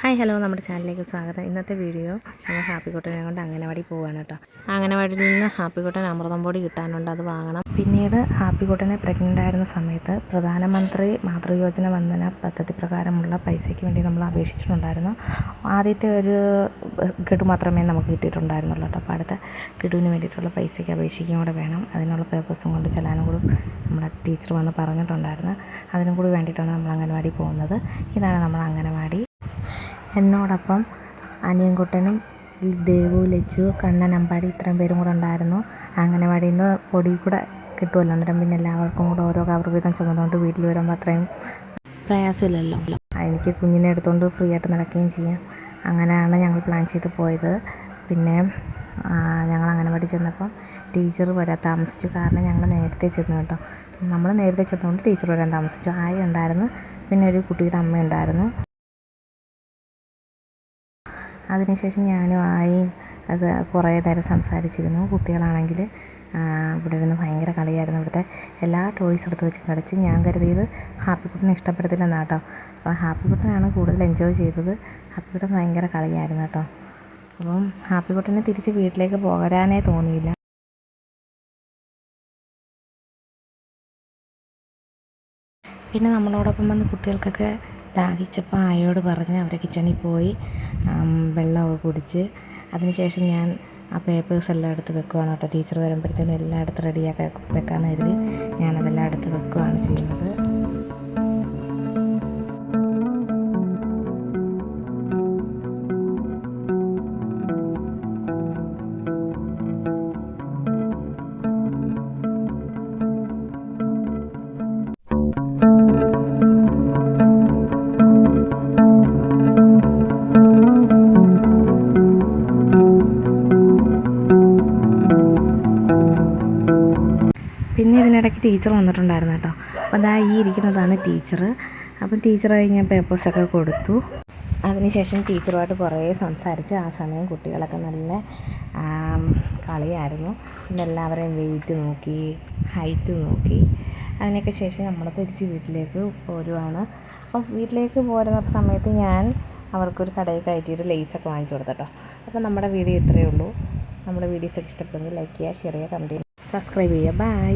Hi hello നമ്മുടെ ചാനലിലേക്ക് സ്വാഗതം. ഇന്നത്തെ വീഡിയോ നമ്മൾ ഹാപ്പിക്കുട്ടനെ കൊണ്ട് അംഗനവാടി പോവുകയാണ് കേട്ടോ. അംഗനവാടിയിൽ നിന്ന് ഹാപ്പി കുട്ടൻ അമൃതം പൊടി കിട്ടാനുണ്ട് അത് വാങ്ങണം. പിന്നീട് ഹാപ്പി കുട്ടനെ പ്രഗ്നന്റ് ആയിരുന്ന സമയത്ത് പ്രധാനമന്ത്രി മാതൃയോജന വന്ദന പദ്ധതി പ്രകാരമുള്ള പൈസയ്ക്ക് വേണ്ടി നമ്മൾ അപേക്ഷിച്ചിട്ടുണ്ടായിരുന്നു. ആദ്യത്തെ ഒരു ഗഡു മാത്രമേ നമുക്ക് കിട്ടിയിട്ടുണ്ടായിരുന്നുള്ളൂ കേട്ടോ. അപ്പോൾ അടുത്ത ഗഡുവിന് വേണ്ടിയിട്ടുള്ള പൈസയ്ക്ക് അപേക്ഷിക്കുകയും കൂടെ വേണം. അതിനുള്ള പേപ്പേഴ്സും കൊണ്ട് ചെല്ലാനും കൂടി നമ്മുടെ ടീച്ചർ വന്ന് പറഞ്ഞിട്ടുണ്ടായിരുന്നു. അതിനും കൂടി വേണ്ടിയിട്ടാണ് നമ്മൾ അംഗനവാടി പോകുന്നത്. ഇതാണ് നമ്മൾ അംഗനവാടി. എന്നോടൊപ്പം അനിയൻകുട്ടനും ദേവു ലച്ചു കണ്ണൻ അമ്പാടി ഇത്രയും പേരും കൂടെ ഉണ്ടായിരുന്നു. അംഗനവാടിയിൽ നിന്ന് പൊടി കൂടെ കിട്ടുമല്ലോ? അന്നേരം പിന്നെ എല്ലാവർക്കും കൂടെ ഓരോ കവർ വീതം ചുമന്നുകൊണ്ട് വീട്ടിൽ വരുമ്പോൾ അത്രയും പ്രയാസമില്ലല്ലോ. എനിക്ക് കുഞ്ഞിനെ എടുത്തുകൊണ്ട് ഫ്രീ ആയിട്ട് നടക്കുകയും ചെയ്യാം. അങ്ങനെയാണ് ഞങ്ങൾ പ്ലാൻ ചെയ്ത് പോയത്. പിന്നെ ഞങ്ങൾ അംഗനവാടി ചെന്നപ്പം ടീച്ചർ വരാൻ താമസിച്ചു. കാരണം ഞങ്ങൾ നേരത്തെ ചെന്നു കേട്ടോ. നമ്മൾ നേരത്തെ ചെന്നുകൊണ്ട് ടീച്ചർ വരാൻ താമസിച്ചു. ആയ ഉണ്ടായിരുന്നു. പിന്നെ ഒരു കുട്ടിയുടെ അമ്മ ഉണ്ടായിരുന്നു. അതിനുശേഷം ഞാനും ആയി കുറേ നേരം സംസാരിച്ചിരുന്നു. കുട്ടികളാണെങ്കിൽ ഇവിടെ ഇരുന്ന് ഭയങ്കര കളിയായിരുന്നു. ഇവിടുത്തെ എല്ലാ ടോയ്സ് എടുത്ത് വെച്ച് കളിച്ച് ഞാൻ കരുതിയത് ഹാപ്പി കുട്ടനെ ഇഷ്ടപ്പെടത്തില്ലെന്നാണ് കേട്ടോ അപ്പോൾ ഹാപ്പി കുട്ടനാണ് കൂടുതൽ എൻജോയ് ചെയ്തത്. ഹാപ്പി കുട്ടൻ ഭയങ്കര കളിയായിരുന്നു കേട്ടോ അപ്പം ഹാപ്പി കുട്ടനെ തിരിച്ച് വീട്ടിലേക്ക് പോരാനേ തോന്നിയില്ല. പിന്നെ നമ്മളോടൊപ്പം വന്ന് കുട്ടികൾക്കൊക്കെ ദാഹിച്ചപ്പോൾ ആയോട് പറഞ്ഞ് അവരെ കിച്ചണിൽ പോയി വെള്ളമൊക്കെ കുടിച്ച്. അതിനുശേഷം ഞാൻ ആ പേപ്പേഴ്സ് എല്ലാം എടുത്ത് വെക്കുവാണ് കേട്ടോ. ടീച്ചർ വരുമ്പോഴത്തേനും എല്ലാം എടുത്ത് റെഡിയാക്കി വെക്കാമെന്ന് കരുതി ഞാനതെല്ലാം പിന്നെ ഇതിനിടയ്ക്ക് ടീച്ചർ വന്നിട്ടുണ്ടായിരുന്നു കേട്ടോ. അപ്പോൾ അതാ ഈ ഇരിക്കുന്നതാണ് ടീച്ചർ അപ്പം ടീച്ചർ കഴിഞ്ഞ പേപ്പേഴ്സൊക്കെ കൊടുത്തു. അതിനുശേഷം ടീച്ചറുമായിട്ട് കുറേ സംസാരിച്ച് ആ സമയം കുട്ടികളൊക്കെ നല്ല കളിയായിരുന്നു. പിന്നെ എല്ലാവരെയും വെയിറ്റ് നോക്കി ഹൈറ്റ് നോക്കി. അതിനൊക്കെ ശേഷം നമ്മൾ തിരിച്ച് വീട്ടിലേക്ക് പോരുവാണ്. അപ്പം വീട്ടിലേക്ക് പോരുന്ന സമയത്ത് ഞാൻ അവർക്കൊരു കടയിൽ കയറ്റിയിട്ട് ലേസൊക്കെ വാങ്ങിച്ചു കൊടുത്തട്ടോ അപ്പോൾ നമ്മുടെ വീഡിയോ ഇത്രയേ ഉള്ളൂ. നമ്മുടെ വീഡിയോസൊക്കെ ഇഷ്ടപ്പെടുമെങ്കിൽ ലൈക്ക് ചെയ്യുക ഷെയർ ചെയ്യുക കമന്റ് ചെയ്യുക. സബ്സ്ക്രൈബ് ചെയ്യുക. ബൈ